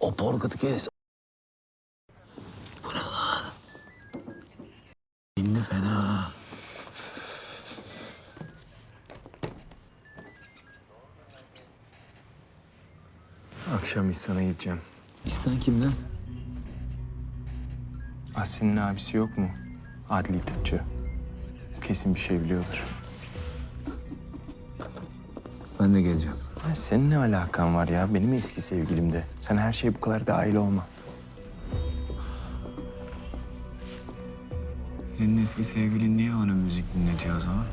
O porkatı kes. Bu ne lan? İndi fena. Akşam İhsan'a gideceğim. İhsan kimden? Asil'in abisi yok mu? Adli tıpçı. Kesin bir şey biliyordur. Ben de geleceğim. Ha, senin ne alakan var ya? Benim eski sevgilim de. Sen her şeye bu kadar dahil olma. Senin eski sevgilin niye ona müzik dinletiyor o zaman?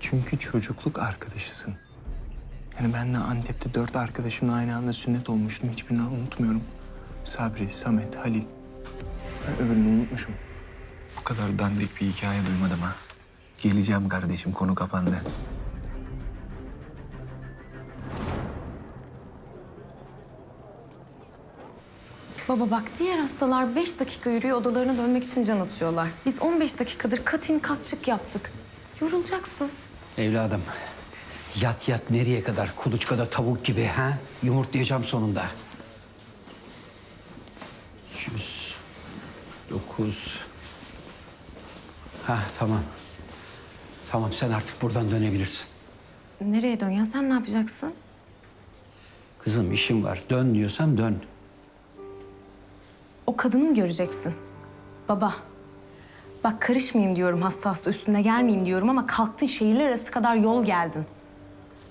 Çünkü çocukluk arkadaşısın. Yani ben de Antep'te dört arkadaşımla aynı anda sünnet olmuştum. Hiçbirini unutmuyorum. Sabri, Samet, Halil. Ben öbürünü unutmuşum. Bu kadar dandik bir hikaye duymadım ha. Geleceğim kardeşim konu kapandı. Baba bak diğer hastalar beş dakika yürüyor odalarına dönmek için can atıyorlar. Biz 15 dakikadır katin katçık yaptık. Yorulacaksın. Evladım, yat yat nereye kadar? Kuluçkada tavuk gibi ha? Yumurtlayacağım sonunda. Yüz, dokuz. Ha tamam. Tamam sen artık buradan dönebilirsin. Nereye dön ya sen ne yapacaksın? Kızım işim var. Dön diyorsam dön. O kadını mı göreceksin? Baba bak karışmayayım diyorum hasta hasta üstüne gelmeyeyim diyorum ama kalktın şehirler arası kadar yol geldin.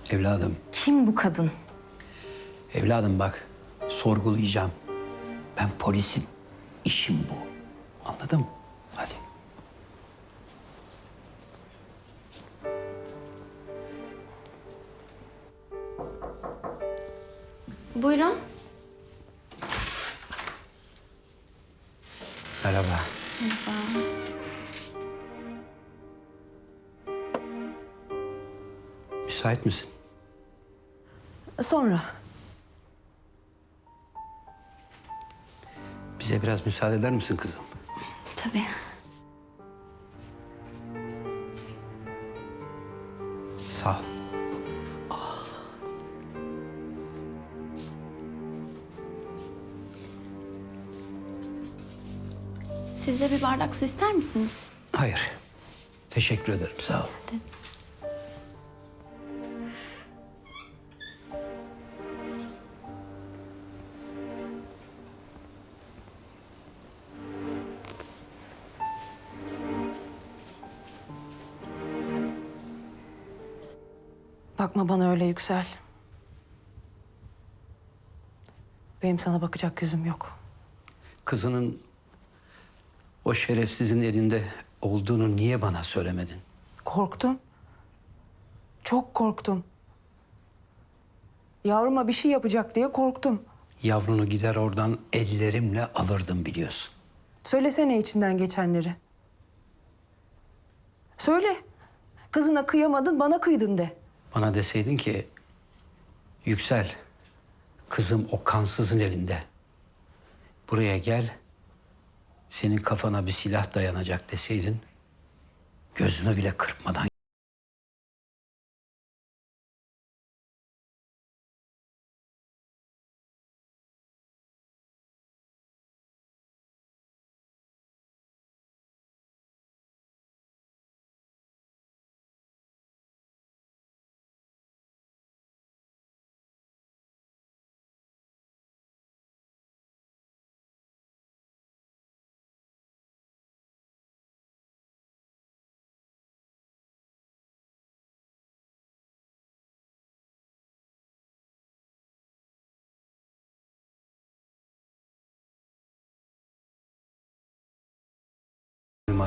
Evladım, Kim bu kadın? evladım bak. Sorgulayacağım. Ben polisim. İşim bu. Anladın mı? Buyurun. Merhaba. Müsait misin? Sonra. Bize biraz müsaade eder misin kızım? Tabii. Sağ ol. Siz de bir bardak su ister misiniz? Hayır. Teşekkür ederim. Sağ ol. Bakma bana öyle Yüksel. Benim sana bakacak yüzüm yok. Kızının o şerefsizin elinde olduğunu niye bana söylemedin? Korktum. Çok korktum. Yavruma bir şey yapacak diye korktum. Yavrunu gider oradan ellerimle alırdım biliyorsun. Söylesene içinden geçenleri. Söyle. Kızına kıyamadın, bana kıydın de. Bana deseydin ki Yüksel, kızım o kansızın elinde. Buraya gel, senin kafana bir silah dayanacak deseydin, gözümü bile kırpmadan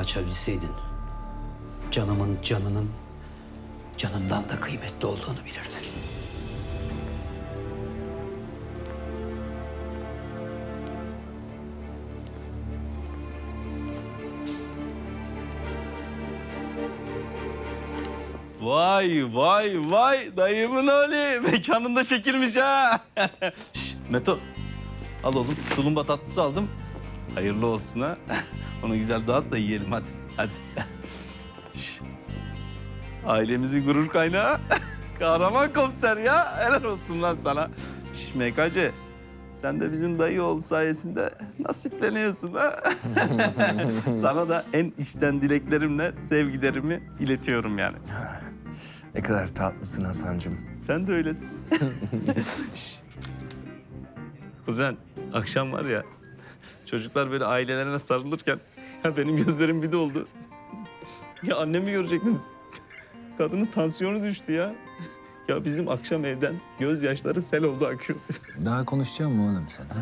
açabilseydin canımın canının canımdan da kıymetli olduğunu bilirdin. Vay vay vay dayımın oğlu mekanında çekilmiş ha. Şş, Meto al oğlum tulumba tatlısı aldım. Hayırlı olsun ha. Onu güzel dağıt da yiyelim hadi hadi. Ailemizin gurur kaynağı. Kahraman komiser ya. Helal olsun lan sana. Şş MKC. Sen de bizim dayı oğlu sayesinde nasipleniyorsun ha. sana da en içten dileklerimle sevgilerimi iletiyorum yani. Ne kadar tatlısın Hasan'cığım. Sen de öylesin. Kuzen, akşam var ya, çocuklar böyle ailelerine sarılırken ya benim gözlerim bir de oldu. Ya annemi görecektin. Kadının tansiyonu düştü ya. Ya bizim akşam evden gözyaşları sel oldu akıyordu. Daha konuşacağım mı oğlum sen ha?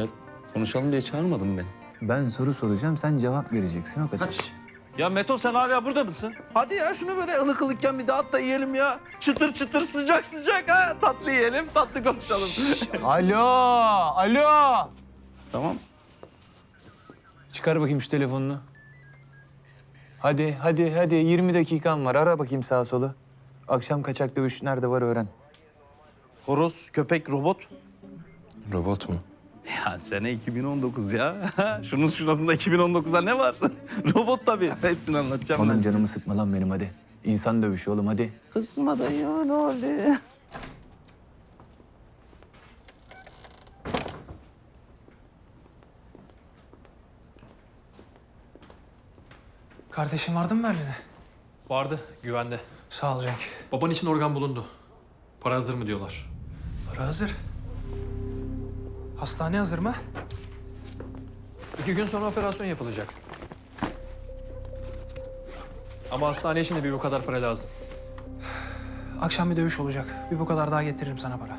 ya konuşalım diye çağırmadın beni. Ben soru soracağım, sen cevap vereceksin o kadar. Kaç. Ya Meto sen hala burada mısın? Hadi ya şunu böyle ılık ılıkken bir dağıt da yiyelim ya. Çıtır çıtır sıcak sıcak ha. Tatlı yiyelim, tatlı konuşalım. Alo, alo. tamam. Çıkar bakayım şu telefonunu. Hadi, hadi, hadi. 20 dakikan var. Ara bakayım sağa sola. Akşam kaçak dövüş nerede var öğren. Horoz, köpek, robot. Robot mu? Ya sene 2019 ya. Şunun şurasında 2019'a ne var? Robot tabii. Hepsini anlatacağım ben. canımı sıkma lan benim hadi. İnsan dövüşü oğlum hadi. Kızma da ya ne oldu? Kardeşin vardı mı Berlin'e? Vardı, güvende. Sağ ol Cenk. Baban için organ bulundu. Para hazır mı diyorlar. Para hazır. Hastane hazır mı? İki gün sonra operasyon yapılacak. Ama hastane için de bir bu kadar para lazım. Akşam bir dövüş olacak. Bir bu kadar daha getiririm sana para.